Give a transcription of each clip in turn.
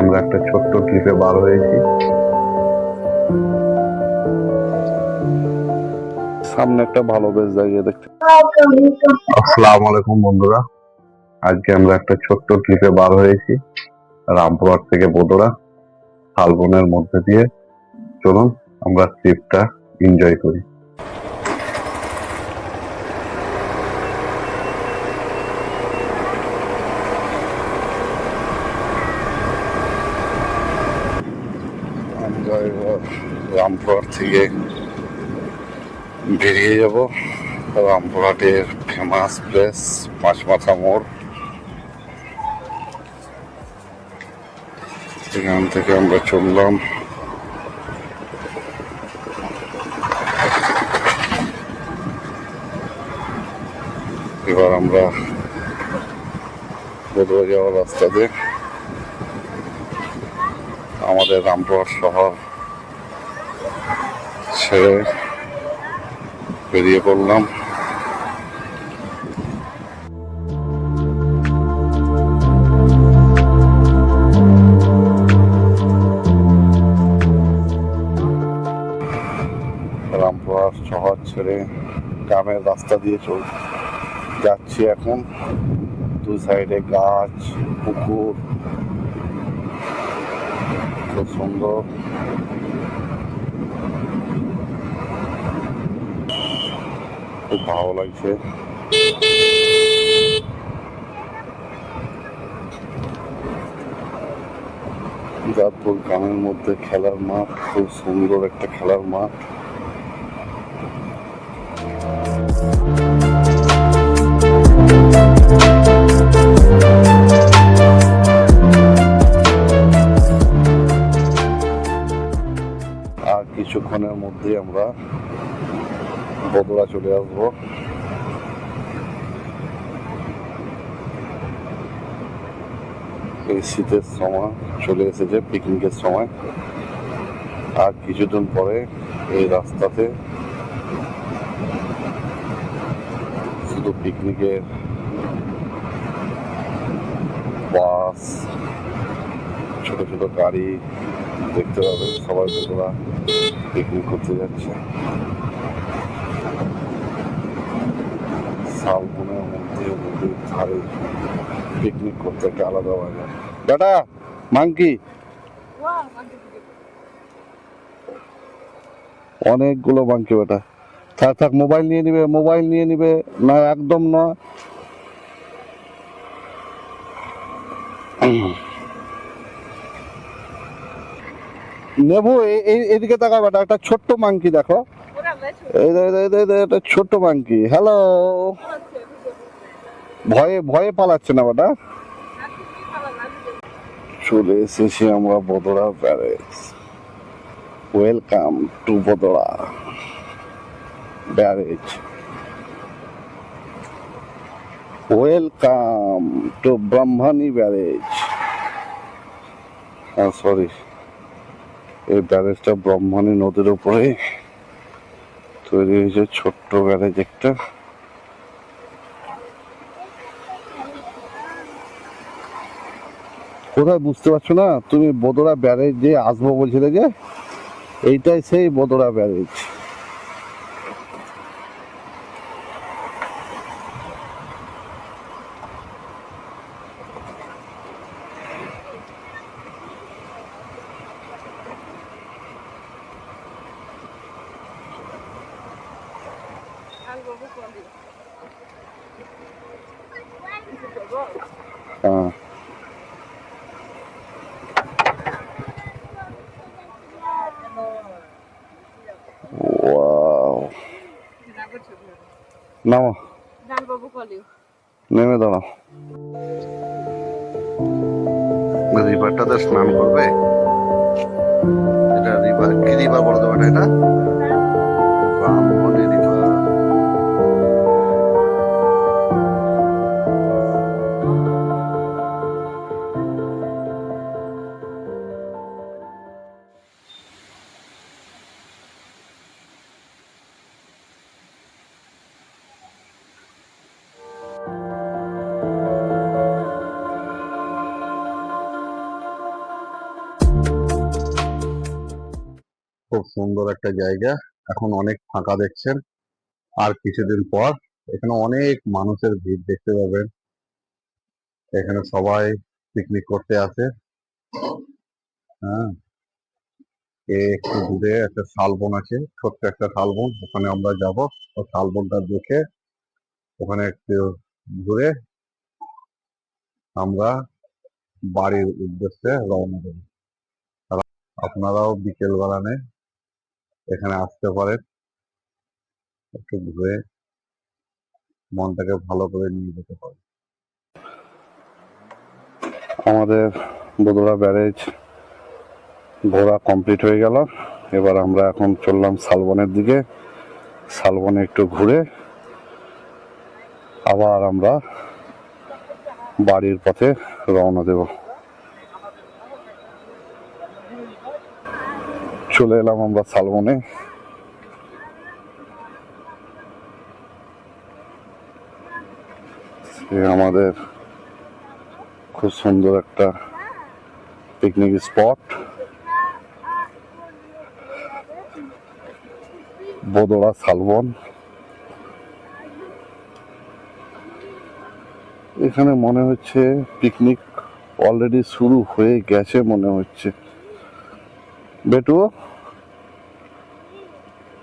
আমরা একটা ছোট্ট ট্রিপে বার হয়েছি। সামনে একটা ভালো বেশ জায়গা দেখতে। আসসালামু আলাইকুম বন্ধুরা। আজকে আমরা একটা ছোট্ট ট্রিপে বার হয়েছি রামপুরহাট থেকে বোদরা শালবনের মধ্যে দিয়ে। চলুন আমরা ট্রিপটা এনজয় করি আমরা এবার রামপুরহাট থেকে বেরিয়ে যাব। রামপুরহাটের ফেমাস প্লেস মাছমাথা মোড়। এখান থেকে আমরা চললাম। এবার আমরা বদলে যাওয়ার রাস্তাতে আমাদের রামপুরহাট শহর ছেড়ে বেরিয়ে পড়লাম। রামপুরহাট শহর ছেড়ে গ্রামের রাস্তা দিয়ে চল যাচ্ছি এখন। দু সাইডে গাছ, পুকুর। খুব সুন্দর। খুব ভালো লাগছে। যাদপুর গ্রামের মধ্যে খেলার মাঠ, খুব সুন্দর একটা খেলার মাঠ। আর কিছুক্ষণের মধ্যেই আমরা বদলা চলে আসব। এই শীতের সময় চলে এসেছে পিকনিকের সময়। আর কিছুদিন পরে এই রাস্তাতে শুধু পিকনিকের বাস ছোট ছোট গাড়ি দেখতে পাবে। সবাই বন্ধুরা পিকনিক করতে যাচ্ছে। শালবনের মধ্যে নদীর ধারে পিকনিক করতে একটা আলাদা মজা বেটা মাংকি? অনেকগুলো মাংকি বেটা। থাক থাক, মোবাইল নিয়ে নিবে, মোবাইল নিয়ে নিবে, না, একদম না। নেবু এদিকে তাকা বেটা, একটা ছোট্ট মাংকি দেখো। ছোট্ট মাংকি। হ্যালো ভয়ে ভয়ে পালাচ্ছে না বেটা? চলে এসেছি আমরা Badra barrage. Welcome to Badra barrage. Welcome to Brahmani barrage. হ্যাঁ সরি এই ব্যারেজটা ব্রহ্মণী নদীর উপরে তৈরি হয়েছে, ছোট্ট ব্যারেজ একটা। কোথায় বুঝতে পারছ না? তুমি বদরা ব্যারেজ যে আসব বলছিলে যে, এইটাই সেই বদরা ব্যারেজ হ্যাঁ ওয়াও নামো। নেমে দাঁড়াও। রিভারটাতে স্নান করবে। এটা রিভার কি রিভার বলতে পারে এটা? খুব সুন্দর একটা জায়গা। এখন অনেক ফাঁকা দেখছেন। আর কিছুদিন পর এখানে অনেক মানুষের ভিড় দেখতে পাবেন। এখানে সবাই পিকনিক করতে আসে। হ্যাঁ। একটু দূরে একটা শালবন আছে, ছোট্ট একটা শালবন। ওখানে আমরা যাব। ও শালবনটা দেখে ওখানে একটু ঘুরে আমরা বাড়ির উদ্দেশ্যে রওনা দেব। আপনারাও বিকেল বেলানে এখানে আসতে পারেন। একটু ঘুরে মনটাকে ভালো করে নিয়ে যেতে পারেন। আমাদের বদুরা ব্যারেজ ঘোরা কমপ্লিট হয়ে গেল। এবার আমরা এখন চললাম শালবনের দিকে। শালবনে একটু ঘুরে আবার আমরা বাড়ির পথে রওনা দেব। চলে এলাম আমরা শালবনে আমাদের খুব সুন্দর একটা পিকনিক স্পট বদলা শালবন এখানে মনে হচ্ছে পিকনিক অলরেডি শুরু হয়ে গেছে মনে হচ্ছে। বেটু?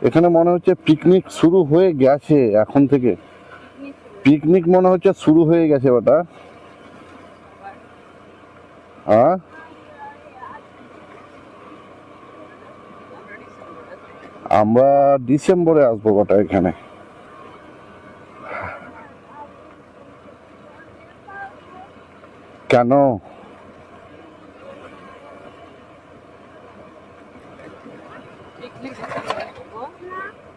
এখানে মনে হচ্ছে পিকনিক শুরু হয়ে গেছে এখন থেকে। পিকনিক মনে হচ্ছে শুরু হয়ে গেছে বেটা। হ্যাঁ আমরা ডিসেম্বরে আসব কটা এখানে। কেন পিকনিক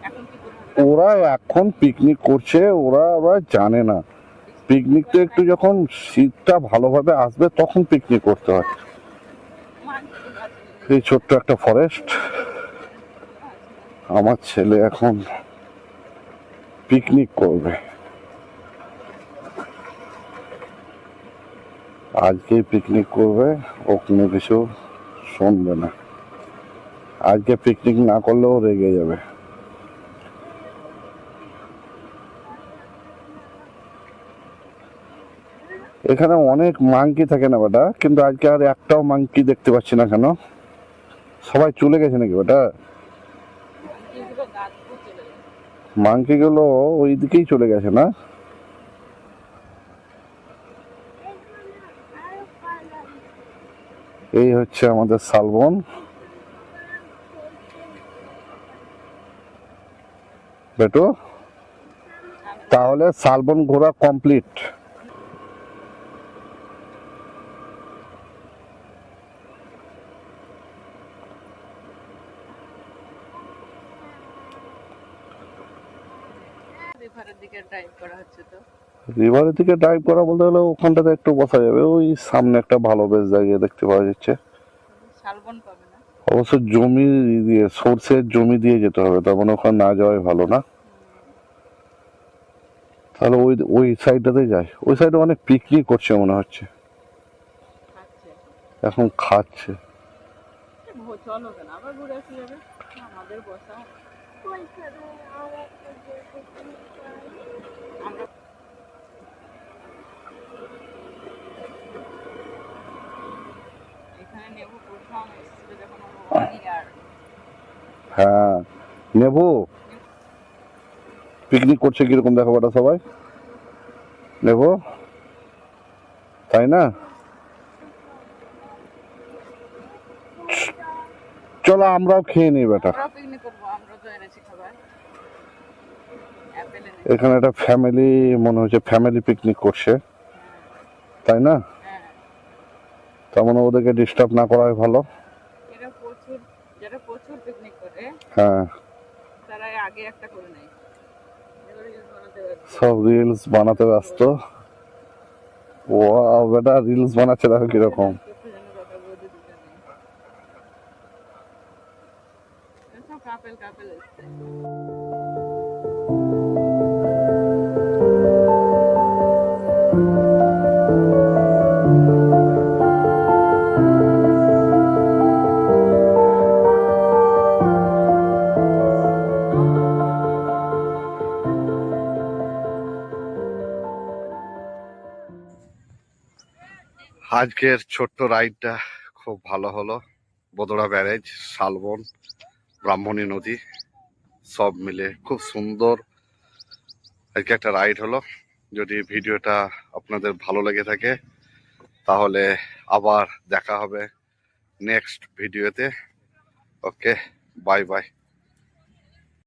এখন কি করব ওরা এখন পিকনিক করছে, ওরা আবার জানে না। পিকনিক তো একটু যখন শীতটা ভালোভাবে আসবে, তখন পিকনিক করতে হয়। এই ছোট্ট একটা ফরেস্ট আমার ছেলে এখন পিকনিক করবে। আজকে পিকনিক করবে ও কোনো কিছু শুনবে না। আজকে পিকনিক না করলেও রেগে যাবে। এখানে অনেক মাংকি থাকে না বেটা? কিন্তু আজকে আর একটাও মাংকি দেখতে পাচ্ছি না কেন? সবাই চলে গেছে নাকি বেটা? এগুলো গাছ দিয়ে চলে যাবে মাংকি গুলো ওই দিকেই চলে গেছে না? এই হচ্ছে আমাদের শালবন। বেটু, তাহলে শালবন ঘোরা কমপ্লিট রিভারের দিকে ড্রাইভ করা হচ্ছে তো? রিভারের দিকে ড্রাইভ করা বলতে গেলে ওখানটাতে একটু বসা যাবে। ওই সামনে একটা ভালো বেশ জায়গা দেখতে পাওয়া যাচ্ছে। শালবন পাবে না? অবশ্য জমি দিয়ে সর্ষের জমি দিয়ে যেতে হবে তার মানে ওখানে না যাওয়াই ভালো না। তাহলে ওই ওই সাইডটাতে যাই ওই সাইডে অনেক পিকনিক করছে মনে হচ্ছে। এখন খাচ্ছে। চলো কেন? আবার ঘুরে আসে যাবে? আমাদের বসা আমরা এখানে নেব প্রথম এসেছিল যখন ওয়ান ইয়ার হ্যাঁ। নেব। পিকনিক করছে কীরকম দেখো বেটা সবাই? নেব। তাই না? চলো আমরাও খেয়ে নিই বেটা। এখানে একটা ফ্যামিলি মনে হচ্ছে ফ্যামিলি পিকনিক করছে। তাই না? হ্যাঁ। তার মানে ওদেরকে ডিস্টার্ব না করাই ভালো। হ্যাঁ। তারা আগে একটা করে নেয়। এবার রিলস বানাতে ব্যস্ত। সব রিলস বানাতে ব্যস্ত। ও বেটা রিলস বানাচ্ছে দেখো কীরকম। কাপেল কাপেল আজকের ছোট্ট রাইডটা খুব ভালো হলো। বদরা ব্যারেজ, শালবন, ব্রাহ্মণী নদী, সব মিলে খুব সুন্দর আজকে একটা রাইড হলো। যদি ভিডিওটা আপনাদের ভালো লেগে থাকে, তাহলে আবার দেখা হবে নেক্সট ভিডিওতে। Okay, bye bye.